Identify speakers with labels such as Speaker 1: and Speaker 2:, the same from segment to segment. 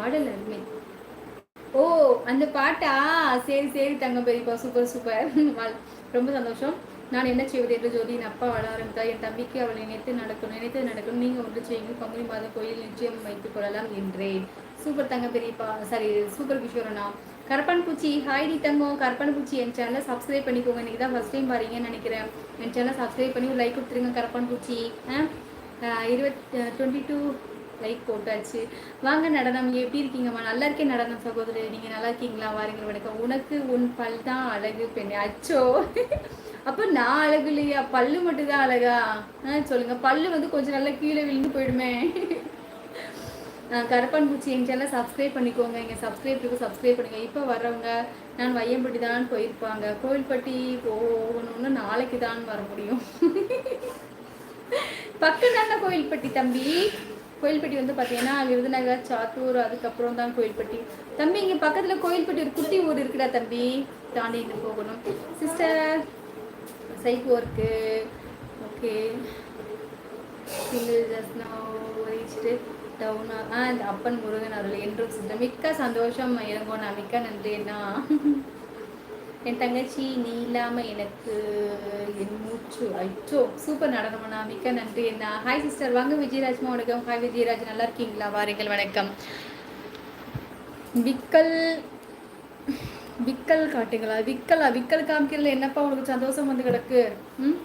Speaker 1: பாடல் அருமை ஓ அந்த பாட்டா? சரி சரி தங்க பெரியப்பா சூப்பர் சூப்பர் ரொம்ப சந்தோஷம். நான் என்ன செய்வது என்று ஜோதி என் அப்பா வள ஆரம்பித்தா என் தம்பிக்கு அவளை நினைத்து நடக்கும் நினைத்து நடக்கும் நீங்கள் ஒன்று செய்யுங்கள். பங்குனி மாத கோயில் நிச்சயம் வைத்துக் கொள்ளலாம் என்றேன். சூப்பர் தங்க பெரியப்பா சாரி சூப்பர் கிஷோரனா கரப்பான் பூச்சி ஹாய் டி தங்கம் கரப்பான் பூச்சி என் சேனலை சப்ஸ்கிரைப் பண்ணிக்கோங்க. இன்றைக்கி தான் ஃபஸ்ட் டைம் பாருங்கன்னு நினைக்கிறேன். என் சேனலை சப்ஸ்கிரைப் பண்ணி ஒரு லைக் கொடுத்துருங்க கரப்பான் பூச்சி. இருபத் டுவெண்ட்டி டூ லைக் போட்டாச்சு. வாங்க நடனம். எப்படி இருக்கீங்கம்மா? நல்லா இருக்கேன் நடனம் சகோதரி. நீங்கள் நல்லா இருக்கீங்களா? வாருங்கள் வணக்கம். உனக்கு உன் பல் தான் அழகு பெண்ணே. அச்சோ. அப்போ நான் அழகு இல்லையா? பல்லு மட்டும் தான் அழகா? ஆ சொல்லுங்க. பல்லு வந்து கொஞ்சம் நல்லா கீழே விழுந்து போயிடுமே. கருப்பான் பூச்சி எங்கள் சேனல் சப்ஸ்கிரைப் பண்ணிக்கோங்க. எங்கள் சப்ஸ்கிரைப் சப்ஸ்கிரைப் பண்ணுங்கள் இப்போ வர்றவங்க நான் வையம்பட்டி தான் போயிருப்பாங்க. கோவில்பட்டி போகணும்னு நாளைக்கு தான் வர முடியும். பக்கம் தானே கோயில்பட்டி தம்பி? கோயில்பட்டி வந்து பார்த்தீங்கன்னா விருதுநகர் சாத்தூர் அதுக்கப்புறம் தான் கோயில்பட்டி. தம்பி இங்கே பக்கத்தில் கோயில்பட்டி ஒரு குட்டி ஊர் இருக்குடா தம்பி. தாண்டிட்டு போகணும். Sister psycho work okay single just நான் டவுனா ஆ இந்த அப்பன் முருகன் அருள். என்றும் சிஸ்டர் மிக்க சந்தோஷம். இளங்கோண்ணா மிக்க நன்றி என் தங்கச்சி நீ இல்லாமல் எனக்கு என் மூச்சு ஐச்சோ சூப்பர் நடனம்ண்ணா மிக்க நன்றி என்ன ஹாய் சிஸ்டர் வாங்க விஜயராஜ்மா வணக்கம் ஹாய் விஜயராஜ். நல்லா இருக்கீங்களா? வாருங்கள் வணக்கம். விக்கல் விக்கல் காட்டுங்களா? விக்கலா? விக்கல் காமிக்கிறதுல என்னப்பா உனக்கு சந்தோஷம் வந்து கிடக்கு? ம்?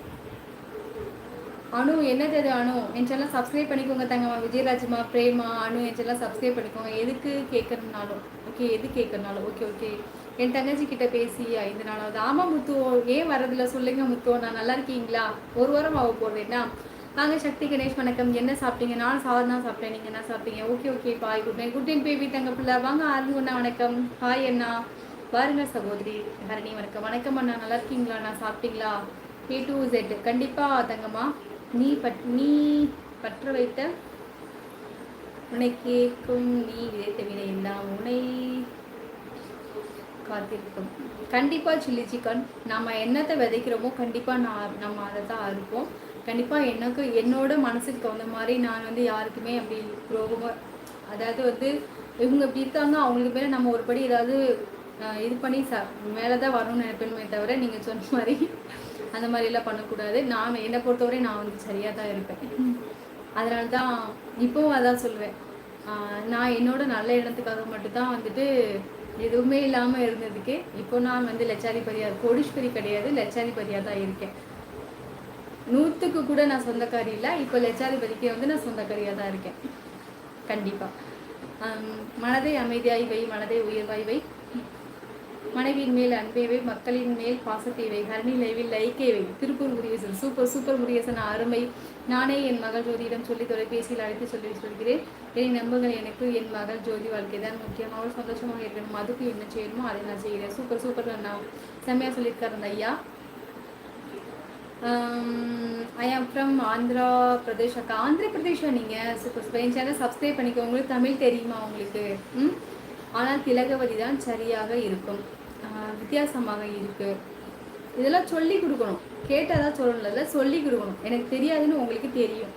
Speaker 1: அனு என்னது அது அனு? என் சேனல் சப்ஸ்கிரைப் பண்ணிக்கோங்க தங்கம்மா. விஜயராஜ்மா பிரேமா அனு என் சேனல் சப்ஸ்கிரைப் பண்ணிக்கோங்க. எதுக்கு கேட்கறதுனாலும் ஓகே எது கேட்கறதுனாலும் ஓகே ஓகே என் தங்கச்சி கிட்ட பேசி ஐந்து நாளாவது. ஆமாம் முத்துவோ ஏன் வரதில்ல சொல்லுங்க முத்துவோ நான் நல்லா இருக்கீங்களா? ஒரு வாரம் ஆக போடுறேன்னா நாங்கள் சக்தி கணேஷ் வணக்கம். என்ன சாப்பிட்டீங்க? நான் சாதம் தான் சாப்பிட்டேன். நீங்கள் என்ன சாப்பிட்டீங்க? Okay okay bye. Good night good night baby தங்க பிள்ளை. வாங்க ஆர்மி ஒன்றா வணக்கம். ஹாய் அண்ணா. பாருங்க சகோதரி ஹரணி வணக்கம். வணக்கம் அண்ணா. நல்லா இருக்கீங்களா? நான் சாப்பிட்டீங்களா? ஏ டூ ஜெட் கண்டிப்பாக தங்கம்மா. நீ பட் நீ பற்ற வைத்த உன்னை கேட்கும் நீ விதைத்த வினை எல்லாம் உனை காத்திருக்கும். கண்டிப்பாக சில்லி சிக்கன் நம்ம என்னத்தை விதைக்கிறோமோ கண்டிப்பாக நான் நம்ம அதை தான் அறுப்போம். கண்டிப்பாக எனக்கு என்னோட மனசுக்கு தகுந்த மாதிரி நான் வந்து யாருக்குமே அப்படி துரோகமாக அதாவது வந்து இவங்க இப்படி இருக்காங்க அவங்களுக்கு மேலே நம்ம ஒருபடி ஏதாவது இது பண்ணி ச மேலே தான் வரணும்னு நினைப்பேனுமே தவிர நீங்கள் சொன்ன மாதிரி அந்த மாதிரிலாம் பண்ணக்கூடாது. நான் என்னை பொறுத்தவரை நான் வந்து சரியாக தான் இருப்பேன். அதனால தான் இப்போவும் அதான் சொல்லுவேன். நான் என்னோட நல்ல இடத்துக்காக மட்டும்தான் வந்துட்டு எதுவுமே இல்லாமல் இருந்ததுக்கு இப்போ நான் வந்து லட்சாதிபதியாக கோடீஸ்வரி கிடையாது லட்சாதிபதியாக தான் இருக்கேன். நூற்றுக்கு கூட நான் சொந்தக்காரி இல்லை இப்போ லட்சாதிபதிக்கு வந்து நான் சொந்தக்காரியாக தான் இருக்கேன். கண்டிப்பாக மனதை அமைதியாய் வை மனதை உயர்வாய் வை. மனைவியின் மேல் அன்பேவை மக்களின் மேல் பாசத்தேவை ஹரணி லைவில் லைக்கேவை திருப்பூர் முருகேசன் சூப்பர் சூப்பர் முருகேசன் அருமை. நானே என் மகள் ஜோதியிடம் சொல்லி தொலைபேசியில் அழைத்து சொல்லி சொல்கிறேன். என்னை நம்புங்கள் எனக்கு என் மகள் ஜோதி வாழ்க்கை தான் முக்கியமாக சந்தோஷமாக இருக்கணும். அதுக்கு என்ன செய்யணுமோ அதை நான் செய்கிறேன். சூப்பர் சூப்பர் நான் செம்மையாக சொல்லியிருக்காரு அந்த ஐயா. ஐ ஆம் ஃப்ரம் ஆந்திரா பிரதேஷ் அக்கா. ஆந்திர பிரதேஷா நீங்கள் சூப்பர் சூப்பர். என் சேனல் சப்ஸ்கிரைப் பண்ணிக்கோ உங்களுக்கு தமிழ் தெரியுமா உங்களுக்கு? ம்? ஆனால் திலகவதி தான் சரியாக இருக்கும். வித்தியாசமாக இருக்குது இதெல்லாம் சொல்லி கொடுக்கணும். கேட்டால் தான் சொல்லணும்ல சொல்லி கொடுக்கணும். எனக்கு தெரியாதுன்னு உங்களுக்கு தெரியும்.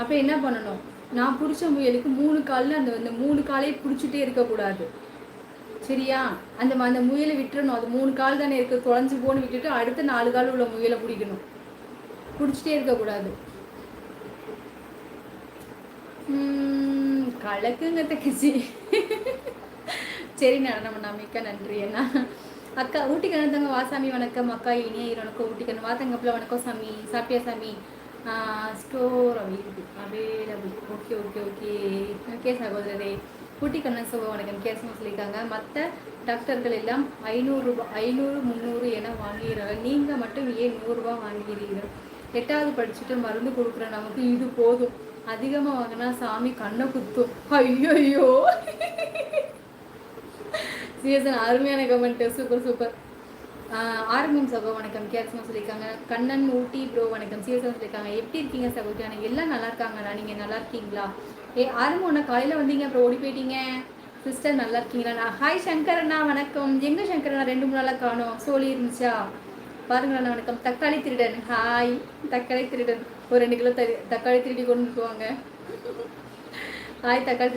Speaker 1: அப்போ என்ன பண்ணணும்? நான் பிடிச்ச முயலுக்கு மூணு காலில் அந்த அந்த மூணு காலையை பிடிச்சிட்டே இருக்கக்கூடாது. சரியா? அந்த அந்த முயலை விட்டுறணும். அது மூணு கால் தானே இருக்குது தொலைஞ்சு போன்னு விட்டுட்டு அடுத்த நாலு கால் உள்ள முயலை பிடிக்கணும். பிடிச்சிட்டே இருக்கக்கூடாது. கலக்குங்க தக்கச்சி சரி நடனம் மிக்க நன்றி. என்ன அக்கா ஊட்டி கணத்தங்க வாசாமி வணக்கம். அக்கா இனிய வணக்கம் ஊட்டி கண்ணு வாத்தங்கப்பில் வணக்கம் சாமி. சாப்பியா சாமி? Store available okay okay okay. Okay சகோதரரே. ஊட்டி கண்ணன் சுகம் வணக்கம். கேசமாக சொல்லியிருக்காங்க. மற்ற டாக்டர்கள் எல்லாம் ஐநூறுரூபா ஐநூறு முந்நூறு என வாங்குகிறார்கள் நீங்கள் மட்டும் ஏன் நூறுரூவா வாங்குகிறீர்கள் எட்டாவது படிச்சுட்டு மருந்து கொடுக்குற நமக்கு இது போதும். அதிகமாக வாங்கினா சாமி கண்ணை குத்தும். ஐயோ ஐயோ அருமையான கமெண்ட் சூப்பர் சூப்பர் ஆரம்பம் சகோ வணக்கம். கேட்ஸ்மா சொல்லியிருக்காங்க. கண்ணன் ஊட்டி ப்ரோ வணக்கம். சிஎஸ்என் சொல்லியிருக்காங்க. எப்படி இருக்கீங்க சகோஜான எல்லாம் நல்லா இருக்காங்களா நீங்கள் நல்லா இருக்கீங்களா? ஏ ஆரம்பம் ஒன்று காலையில் வந்தீங்க அப்புறம் ஓடி போயிட்டீங்க. சிஸ்டர் நல்லா இருக்கீங்களா? ஹாய் சங்கர் அண்ணா வணக்கம். எங்கே சங்கர் அண்ணா? ரெண்டு மூணு நாளாக காணும். சோழி இருந்துச்சா? பாருங்களா வணக்கம். தக்காளி திருடன். ஹாய் தக்காளி திருடன். ஒரு ரெண்டு கிலோ தக்காளி திருடி கொண்டு போவாங்க ஹாய் தக்காளி